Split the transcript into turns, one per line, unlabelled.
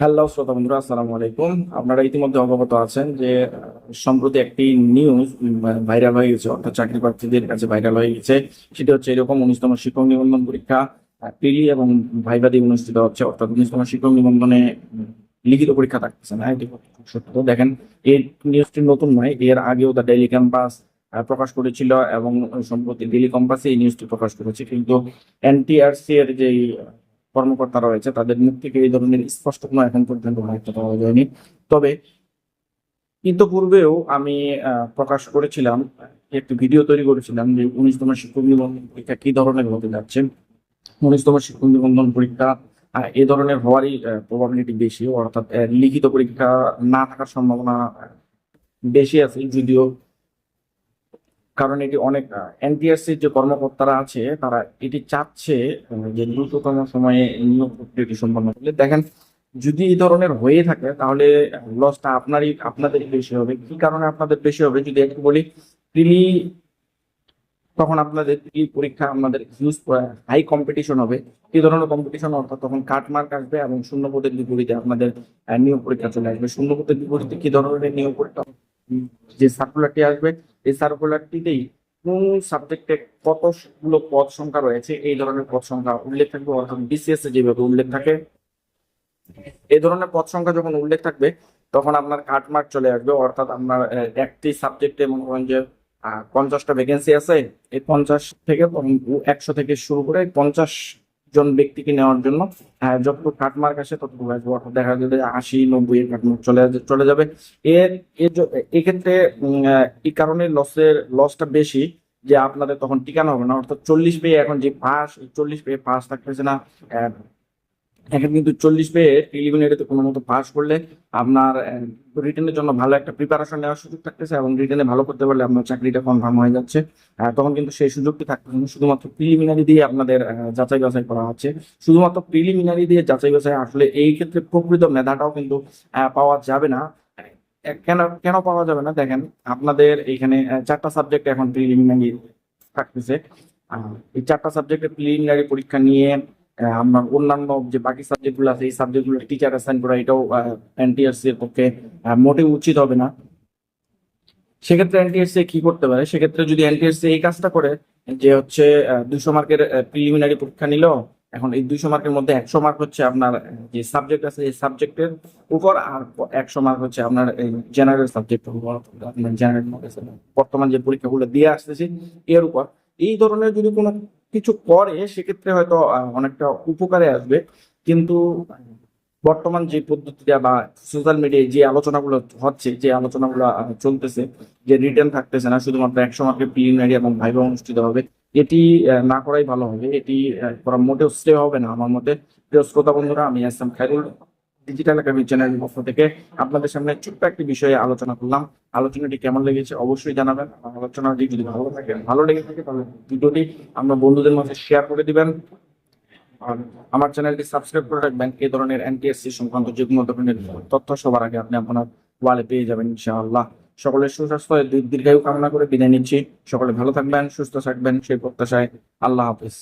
Hello শ্রোতা বন্ধুরা, আসসালামু আলাইকুম। আপনারা ইতিমধ্যে অবগত আছেন যে, সম্প্রতি একটি নিউজ ভাইরাল হয়ে গেছে, অর্থাৎ চাকরি প্রার্থীদের কাছে ভাইরাল হয়ে গেছে। সেটি হচ্ছে এরকম উনিশতম শিক্ষক নিবন্ধন পরীক্ষা এবং ভাইবাদি অনুষ্ঠিত হচ্ছে, অর্থাৎ উনিশতম শিক্ষক নিবন্ধনে লিখিত পরীক্ষা থাকতেছে না, এটি সত্য। দেখেন এই নিউজটি নতুন নয়, এর আগেও দ্য ডেইলি ক্যাম্পাস প্রকাশ করেছিল এবং সম্প্রতি ডেইলি কম্পাসে এই নিউজটি প্রকাশ করেছে। কিন্তু এনটিআরসি এর যেই কর্মকর্তা রয়েছে, তাদের মুখ থেকে এই ধরনের স্পষ্ট কোনো এখন পর্যন্ত বার্তা পাওয়া যায়নি। তবে কিন্তু পূর্বেও আমি প্রকাশ করেছিলাম, একটি ভিডিও তৈরি করেছিলাম যে উনিশতম শিক্ষক নিবন্ধন পরীক্ষা কি ধরনের হতে যাচ্ছে। উনিশতম শিক্ষক নিবন্ধন পরীক্ষা এ ধরনের হওয়ারই প্রবাবিলিটি বেশি, অর্থাৎ লিখিত পরীক্ষা না থাকার সম্ভাবনা বেশি আছে, যদিও কারণ এটি অনেক এনটিআরসির যে কর্মকর্তারা আছে, তারা এটি চাচ্ছে যে দ্রুততম সময়ে নিয়োগ সম্পন্ন করলে। দেখেন, যদি এই ধরনের হয়ে থাকে, তাহলে লসটা আপনারই আপনাদেরই বেশি হবে। কি কারণে আপনাদের বেশি হবে? যদি একটু বলি, প্রিলি তখন আপনাদের প্রিলি পরীক্ষা আপনাদের হিউজ হাই কম্পিটিশন হবে। এই ধরনের কম্পিটিশন অর্থাৎ তখন কাট মার্ক আসবে এবং শূন্য পদের বিপরীতে আপনাদের নিয়োগ পরীক্ষা চলে আসবে। শূন্য পদের বিপরীতে কি ধরনের নিয়োগ পরীক্ষা যে সার্কুলারটি আসবে, এই সার্কুলারটিতেই কোন সাবজেক্টে কতগুলো পদ সংখ্যা রয়েছে, এই ধরনের পদ সংখ্যা উল্লেখ থাকবে। অর্থাৎ বিসিএস এ যেভাবে উল্লেখ থাকে, এই ধরনের পদ সংখ্যা যখন উল্লেখ থাকবে, তখন আপনার কাট মার্ক চলে আসবে। অর্থাৎ আপনার একটি সাবজেক্টে মনে করেন যে পঞ্চাশটা ভ্যাকেন্সি আছে, এই পঞ্চাশ থেকে একশো থেকে শুরু করে পঞ্চাশ জন ব্যক্তিকে নেওয়ার জন্য আহ, যতটুকু কাটমার্ক আসে ততটুকু আসবে অর্থাৎ দেখা যাবে আশি নব্বই এর কাটমার্ক চলে চলে যাবে। এর এক্ষেত্রে এই কারণে লসের লসটা বেশি যে আপনাদের তখন টিকানো হবে না। অর্থাৎ চল্লিশ পেয়ে এখন যে পাস চল্লিশ পেয়ে পাস থাকতেছে না এখন কিন্তু চল্লিশ পেয়ে প্রিলিমিনারিতে কোনো মতো পাস করলে আপনার রিটেনের জন্য ভালো একটা প্রিপারেশন নেওয়ার সুযোগ থাকতেছে এবং রিটেনে ভালো করতে পারলে আপনার চাকরিটা কনফার্ম হয়ে যাচ্ছে। তখন কিন্তু সেই সুযোগটি থাকতেছে না শুধুমাত্র প্রিলিমিনারি দিয়ে আপনাদের যাচাই বাছাই করা হচ্ছে। শুধুমাত্র প্রিলিমিনারি দিয়ে যাচাই বাছাই আসলে এই ক্ষেত্রে প্রকৃত মেধাটাও কিন্তু পাওয়া যাবে না। কেন কেন পাওয়া যাবে না? দেখেন আপনাদের এখানে চারটা সাবজেক্ট এখন প্রিলিমিনারি থাকতেছে। এই চারটা সাবজেক্টের প্রিলিমিনারি পরীক্ষা নিয়ে আপনার অন্যান্য যে বাকি সাবজেক্টগুলো আছে, এই সাবজেক্টগুলো টিচার অ্যাসাইন করা, এটাও এনটিআরসি এর পক্ষে মোটেও উচিত হবে না। সেক্ষেত্রে এনটিএসসি কি করতে পারে? সেক্ষেত্রে যদি এনটিএসসি এই কাজটা করে, যে হচ্ছে দুশো মার্কের প্রিলিমিনারি পরীক্ষা নিল, এখন এই দুইশো মার্কের মধ্যে একশো মার্ক হচ্ছে আপনার যে সাবজেক্ট আছে, এই সাবজেক্টের উপর, আর একশো মার্ক হচ্ছে আপনার জেনারেল সাবজেক্ট জেনারেল বর্তমান যে পরীক্ষাগুলো দিয়ে আসতেছি, এর উপর। এই ধরনের যদি কোনো কিছু করে সেক্ষেত্রে হয়তো অনেকটা উপকারে আসবে। কিন্তু, বর্তমান যে পদ্ধতিটা বা সোশ্যাল মিডিয়ায় যে আলোচনাগুলো হচ্ছে, যে আলোচনাগুলো চলতেছে, যে রিটার্ন থাকতেছে না, শুধুমাত্র একশো মার্কের প্রিলিমিনারি এবং ভাইভা অনুষ্ঠিত হবে, এটি না করাই ভালো হবে। এটি করা মোটেও শ্রে হবে না আমার মতে। প্রিয় শ্রোতা বন্ধুরা, আমি আসলাম খাইরুল ডিজিটাল একাডেমি চ্যানেলের পক্ষ থেকে আপনাদের সামনে ছোট্ট একটি বিষয়ে আলোচনা করলাম। আলোচনাটি কেমন লেগেছে অবশ্যই জানাবেন। আলোচনাটি যদি ভালো থাকে, ভালো লেগে থাকে, তাহলে ভিডিওটি আপনার বন্ধুদের মাঝে শেয়ার করে দিবেন। আর আমার চ্যানেলটি সাবস্ক্রাইব করে রাখবেন। এই ধরনের এনটিএসসি সংক্রান্ত যে কোনো ধরনের তথ্য সবার আগে আপনি আপনার ওয়ালে পেয়ে যাবেন, ইনশাআল্লাহ। সকলের সুস্বাস্থ্য দীর্ঘায়ু কামনা করে বিদায় নিচ্ছি। সকলে ভালো থাকবেন, সুস্থ থাকবেন। সেই প্রত্যাশায় আল্লাহ হাফিজ।